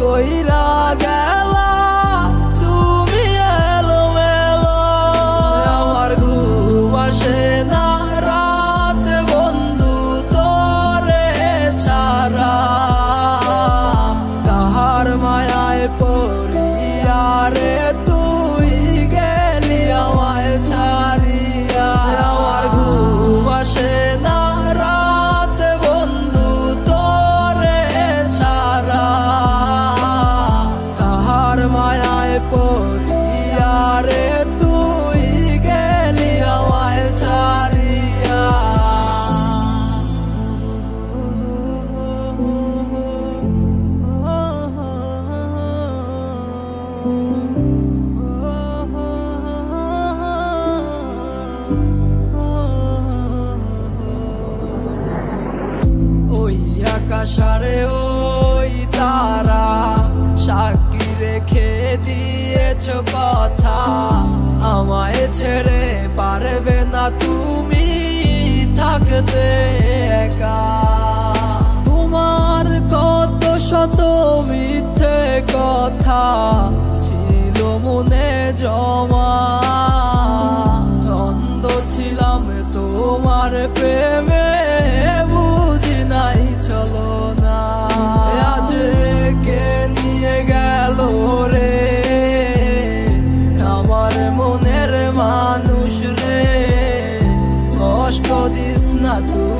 কইরা গেলা তুমি এলো মেলো আমার ঘুম আসে মায়ায় পড়িয়া রে তুই গেলি আমায় ছাড়িয়া। ওই আকাশারে দিয়েছ কথা আমায় ছেড়ে পারবে না তুমি থাকতে একা। তোমার কত শত মিথ্যে কথা ছিল মনে জমা। অন্ধ ছিলাম তোমার প্রেমে। waktu